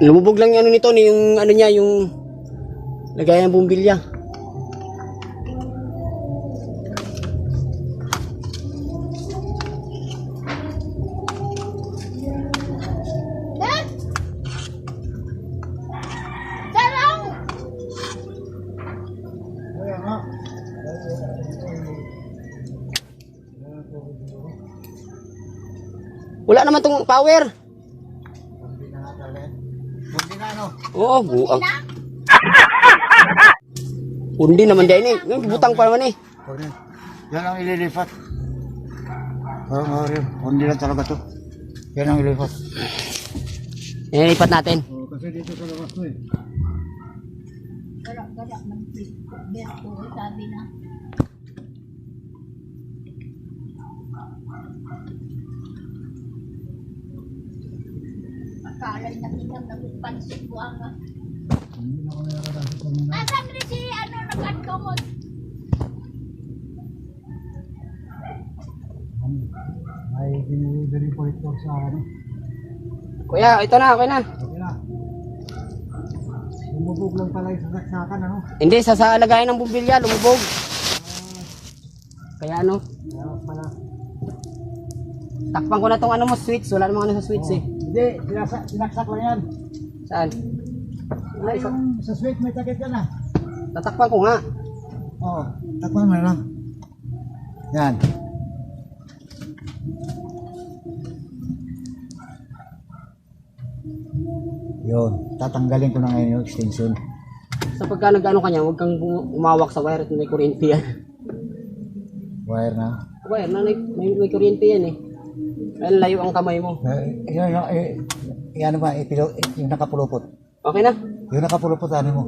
Lumubog lang yung ano nito, ni- yung ano niya, yung lagayan bumbilya. Wala naman tong power. Hindi na nga talaga. Hindi na ano. Oo, buang. Undi naman din eh. Yung Butang pa naman eh. Na. Yan ang ililipat. Oo nga rin. Hindi lang talaga to. Yan ang ililipat. Yan, lipat natin. Oo, kasi dito sa labas to eh. Wala, wala. Beto, sabi na. Akala na kita nagpansin ko ang... Nakakadasi kanina. Nasaan rin si ano nag-adkomod? May dinidiri po ito sa ano. Kuya, ito na, okay na. Okay na. Lumubog lang pala yung sasaksakan ano. Hindi, sa sa lagayan ng bumbilya, lumubog. Kaya ano, Kaya pala. takpan ko na tong ano mo, switch. Wala namang ano sa switch eh. Hindi, sinaksak, sinaksak lang yan. Saan? Ay, yung sa switch may takip yan ah. Tatakpan ko nga. Oo, takpan mo na lang. Yan. Yun, tatanggalin ko na ngayon yung extension. Sa pagka nag-ano kanya, huwag kang umawak sa wire at may kuryente yan. Wire na. Wire na, may, may, may kuryente yan eh. Kaya layo ang kamay mo. Eh, yun, yun, eh, yan ba, ipilo, yung nakapulupot. Okay na? Yung nakapulupot, ano mo?